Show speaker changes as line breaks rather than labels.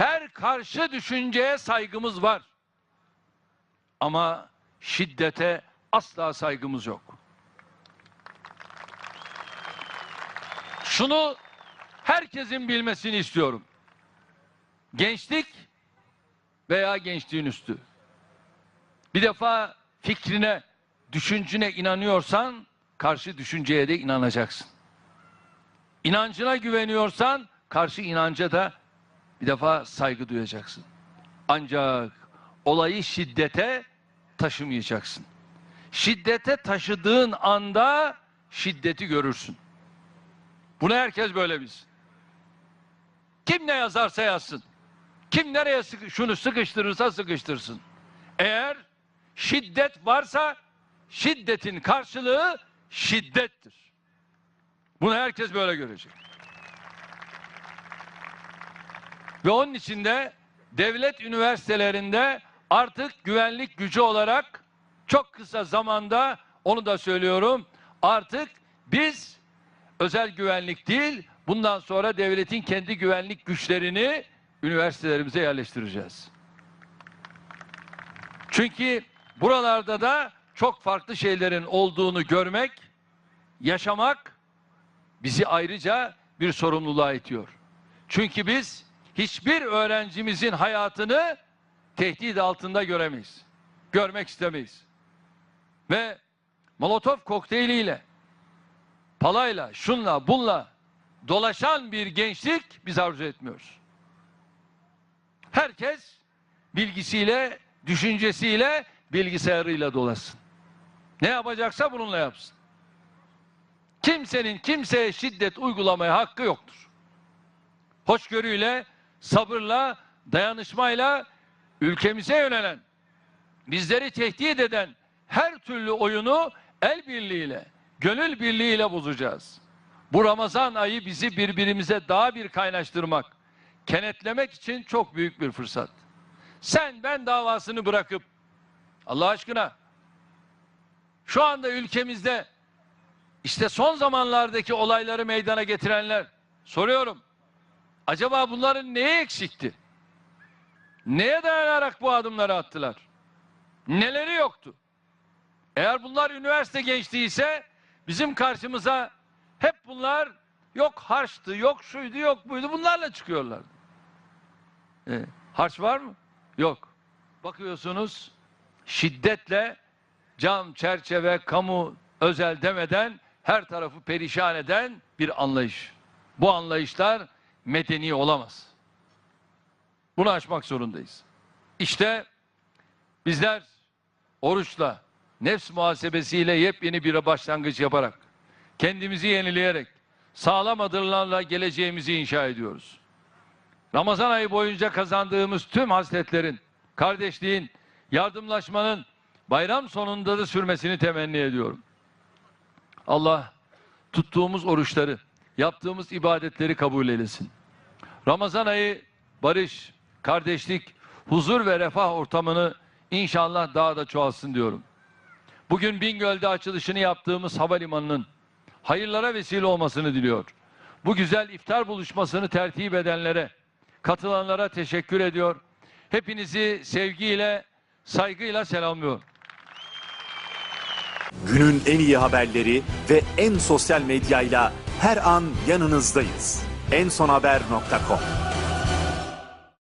Her karşı düşünceye saygımız var. Ama şiddete asla saygımız yok. Şunu herkesin bilmesini istiyorum. Gençlik veya gençliğin üstü. Bir defa fikrine, düşüncüne inanıyorsan karşı düşünceye de inanacaksın. İnancına güveniyorsan karşı inanca da bir defa saygı duyacaksın. Ancak olayı şiddete taşımayacaksın. Şiddete taşıdığın anda şiddeti görürsün. Bunu herkes böyle bilsin. Kim ne yazarsa yazsın. Kim nereye sıkı- şunu sıkıştırırsa sıkıştırsın. Eğer şiddet varsa şiddetin karşılığı şiddettir. Bunu herkes böyle görecek. Ve onun için de devlet üniversitelerinde artık güvenlik gücü olarak çok kısa zamanda onu da söylüyorum artık biz özel güvenlik değil bundan sonra devletin kendi güvenlik güçlerini üniversitelerimize yerleştireceğiz. Çünkü buralarda da çok farklı şeylerin olduğunu görmek, yaşamak bizi ayrıca bir sorumluluğa itiyor. Çünkü biz hiçbir öğrencimizin hayatını tehdit altında göremeyiz. Görmek istemeyiz. Ve Molotov kokteyliyle, palayla, şunla, bunla dolaşan bir gençlik biz arzu etmiyoruz. Herkes bilgisiyle, düşüncesiyle, bilgisayarıyla dolasın. Ne yapacaksa bununla yapsın. Kimsenin kimseye şiddet uygulamaya hakkı yoktur. Hoşgörüyle, sabırla, dayanışmayla ülkemize yönelen, bizleri tehdit eden her türlü oyunu el birliğiyle, gönül birliğiyle bozacağız. Bu Ramazan ayı bizi birbirimize daha bir kaynaştırmak, kenetlemek için çok büyük bir fırsat. Sen ben davasını bırakıp Allah aşkına şu anda ülkemizde işte son zamanlardaki olayları meydana getirenler soruyorum. Acaba bunların neye eksikti? Neye dayanarak bu adımları attılar? Neleri yoktu? Eğer bunlar üniversite gençliği ise bizim karşımıza hep bunlar yok harçtı, yok şuydu, yok buydu bunlarla çıkıyorlar. E, harç var mı? Yok. Bakıyorsunuz şiddetle cam, çerçeve, kamu, özel demeden her tarafı perişan eden bir anlayış. Bu anlayışlar medeni olamaz. Bunu aşmak zorundayız. İşte bizler oruçla, nefs muhasebesiyle yepyeni bir başlangıç yaparak, kendimizi yenileyerek, sağlam adımlarla geleceğimizi inşa ediyoruz. Ramazan ayı boyunca kazandığımız tüm hasletlerin, kardeşliğin, yardımlaşmanın bayram sonunda da sürmesini temenni ediyorum. Allah tuttuğumuz oruçları, yaptığımız ibadetleri kabul eylesin. Ramazan ayı barış, kardeşlik, huzur ve refah ortamını inşallah daha da çoğalsın diyorum. Bugün Bingöl'de açılışını yaptığımız havalimanının hayırlara vesile olmasını diliyor. Bu güzel iftar buluşmasını tertip edenlere, katılanlara teşekkür ediyor. Hepinizi sevgiyle, saygıyla selamlıyorum.
Günün en iyi haberleri ve en sosyal medyayla her an yanınızdayız. ensonhaber.com